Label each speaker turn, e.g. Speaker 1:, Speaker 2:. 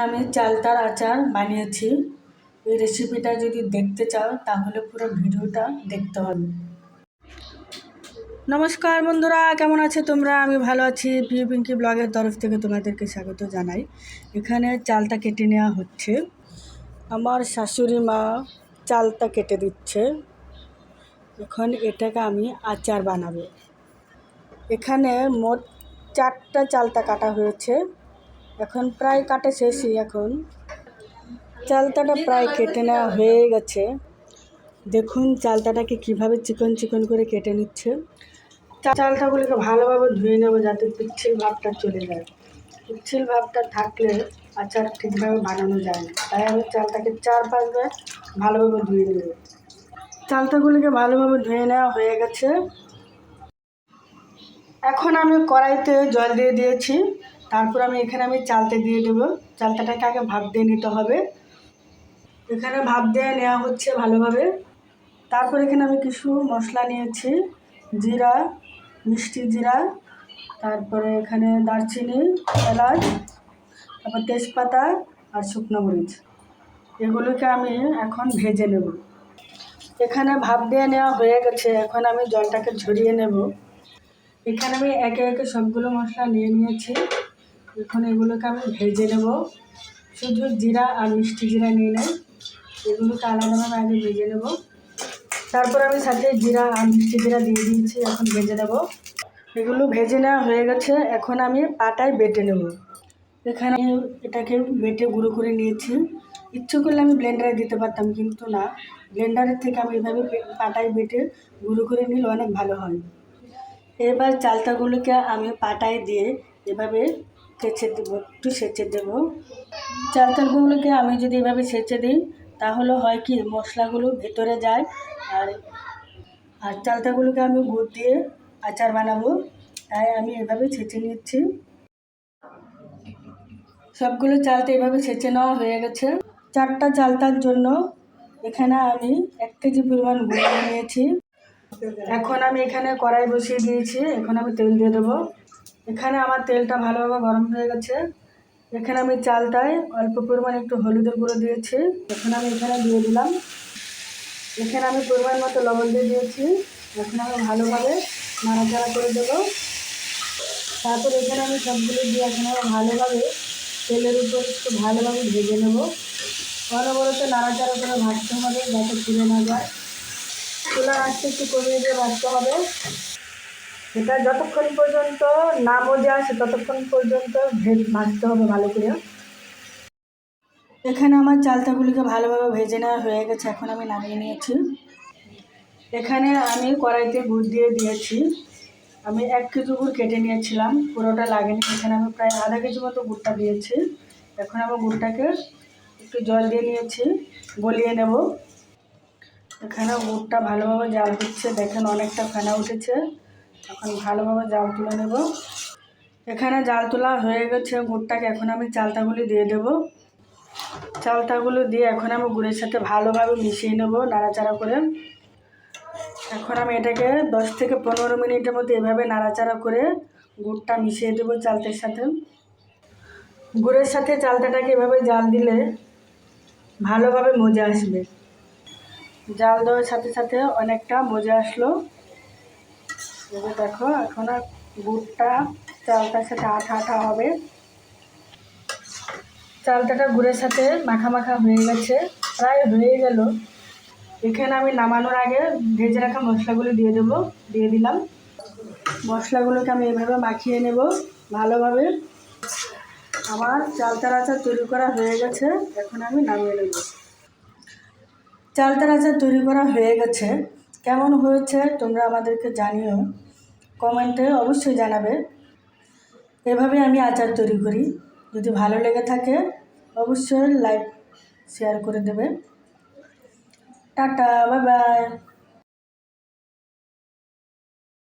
Speaker 1: আমি চালতার আচার বানিয়েছি। এই রেসিপিটা যদি দেখতে চাও, তাহলে পুরো ভিডিওটা দেখতে হবে। নমস্কার বন্ধুরা, কেমন আছে তোমরা? আমি ভালো আছি। প্রিয় পিঙ্কি ব্লগের তরফ থেকে তোমাদেরকে স্বাগত জানাই। এখানে চালটা কেটে নেওয়া হচ্ছে। আমার শাশুড়ি মা চালটা কেটে দিচ্ছে। এখন এটাকে আমি আচার বানাবো। এখানে মোট চারটা চালতা কাটা হয়েছে। এখন প্রায় কাটা শেষই এখন। চালতাটা প্রায় কেটে নেওয়া হয়ে গেছে। দেখুন চালতাটাকে কীভাবে চিকন চিকন করে কেটে নিচ্ছে। চা- চালতাগুলিকে ভালোভাবে ধুয়ে নেব যাতে পিচ্ছিল ভাবটা চলে যায়। পিচ্ছিল ভাবটা থাকলে আচার ঠিকভাবে বানানো যায় না। তাই আমি চালটাকে চার পাঁচবার ভালোভাবে ধুয়ে নেব। চালতাগুলিকে ভালোভাবে ধুয়ে নেওয়া হয়ে গেছে। এখন আমি কড়াইতে জল দিয়ে দিয়েছি। তারপর আমি এখানে আমি চালতে দিয়ে দেবো। চালতাটাকে আগে ভাপ দিয়ে নিতে হবে। এখানে ভাপ দিয়ে নেওয়া হচ্ছে ভালোভাবে। তারপর এখানে আমি কিছু মশলা নিয়েছি। জিরা, মিষ্টি জিরা, তারপরে এখানে দারচিনি, এলাচ, তারপর তেজপাতা আর শুকনো মরিচ। এগুলোকে আমি এখন ভেজে নেব। এখানে ভাপ দিয়ে নেওয়া হয়ে গেছে। এখন আমি জলটাকে ঝরিয়ে নেব। এখানে আমি একে একে সবগুলো মশলা নিয়ে নিয়েছি। এখন এগুলোকে আমি ভেজে নেব। শুধু জিরা আর মিষ্টি জিরা নিয়ে নেই, এগুলোকে আলাদাভাবে আগে ভেজে নেব। তারপর আমি সাথে জিরা আর মিষ্টি জিরা দিয়ে দিয়েছি, এখন ভেজে নেব। এগুলো ভেজে নেওয়া হয়ে গেছে, এখন আমি পাটায় বেটে নেব। এখানে এটাকে বেটে গুঁড়ো করে নিয়েছি। ইচ্ছে করলে আমি ব্লেন্ডারে দিতে পারতাম, কিন্তু না। ব্লেন্ডারের থেকে আমি এভাবে পাটায় বেটে গুঁড়ো করে নিলে অনেক ভালো হয়। এবার চালতাগুলোকে আমি পাটায় দিয়ে এভাবে সেচে দেবো, একটু সেচে দেবো। চালতাগুলোকে আমি যদি এভাবে সেচে দিই, তাহলে হয় কি, মশলাগুলো ভেতরে যায়। আর আর চালতাগুলোকে আমি গুড় দিয়ে আচার বানাবো। তাই আমি এভাবে ছেঁচে নিচ্ছি। সবগুলো চালতা এভাবে ছেঁচে নেওয়া হয়ে গেছে। চারটা চালতার জন্য এখানে আমি এক কেজি পরিমাণ গুঁড়ো নিয়েছি। এখন আমি এখানে কড়াই বসিয়ে দিয়েছি। এখন আমি তেল দিয়ে দেবো। এখানে আমার তেলটা ভালোভাবে গরম হয়ে গেছে। এখানে আমি চালটায় অল্প পরিমাণ একটু হলুদের গুঁড়ো দিয়েছি। এখন আমি এখানে দিয়ে দিলাম। এখানে আমি পরিমাণ মতো লবণ দিয়ে দিয়েছি। এখন আমি ভালোভাবে নাড়াচাড়া করে দেবো। তারপর এখানে আমি সবগুলো দিয়ে এখন আমি ভালোভাবে তেলের উপর একটু ভালোভাবে ভেজে নেব। অনবরত নাড়াচাড়া করে ভাজতে হবে যাতে ফুলে না যায়। চুলার আঁচটা একটু কমিয়ে দিয়ে ভাজতে হবে। এটা যতক্ষণ পর্যন্ত না মজে আসে ততক্ষণ পর্যন্ত ভেজ ভাজতে হবে ভালো করে। এখানে আমার চালতাগুলিকে ভালোভাবে ভেজে নেওয়া হয়ে গেছে, এখন আমি নামিয়ে নিয়েছি। এখানে আমি কড়াইতে গুড় দিয়ে দিয়েছি। আমি এক কেজি গুড় কেটে নিয়েছিলাম, পুরোটা লাগেনি। এখানে আমি প্রায় আধা কেজি মতো গুড়টা দিয়েছি। এখন আমি গুড়টাকে একটু জল দিয়ে নিয়েছি, গলিয়ে নেব। এখানে গুড়টা ভালোভাবে জাল হচ্ছে, দেখেন অনেকটা ফেনা উঠেছে। এখন ভালোভাবে জাল তুলে নেব। এখানে জাল তোলা হয়ে গেছে গুড়টাকে, এখন আমি চালতাগুলি দিয়ে দেব। চালতাগুলো দিয়ে এখন আমি গুড়ের সাথে ভালোভাবে মিশিয়ে নেব নাড়াচাড়া করে। এখন আমি এটাকে দশ থেকে পনেরো মিনিটের মধ্যে এভাবে নাড়াচাড়া করে গুড়টা মিশিয়ে দেবো চালতের সাথে। গুড়ের সাথে চালতাটাকে এভাবে জাল দিলে ভালোভাবে মজা আসবে। জাল দেওয়ার সাথে সাথে অনেকটা মজা আসলো। এবার দেখো, এখন আর গুড়টা চালটার সাথে আঠা আঠা হবে। চালটাটা গুড়ের সাথে মাখা মাখা হয়ে গেছে, প্রায় হয়ে গেল। এখানে আমি নামানোর আগে ভেজে রাখা মশলাগুলো দিয়ে দেবো, দিয়ে দিলাম। মশলাগুলোকে আমি এভাবে মাখিয়ে নেব ভালোভাবে। আমার চালতার আচার তৈরি করা হয়ে গেছে, এখন আমি নামিয়ে নেব। চালতার আচার তৈরি করা হয়ে গেছে। কেমন হয়েছে তোমরা আমাদেরকে জানিও। কমেন্টে অবশ্যই জানাবে। এভাবে আমি আচার তৈরি করি। যদি ভালো লেগে থাকে, অবশ্যই লাইক, শেয়ার করে দেবে। Tata bye bye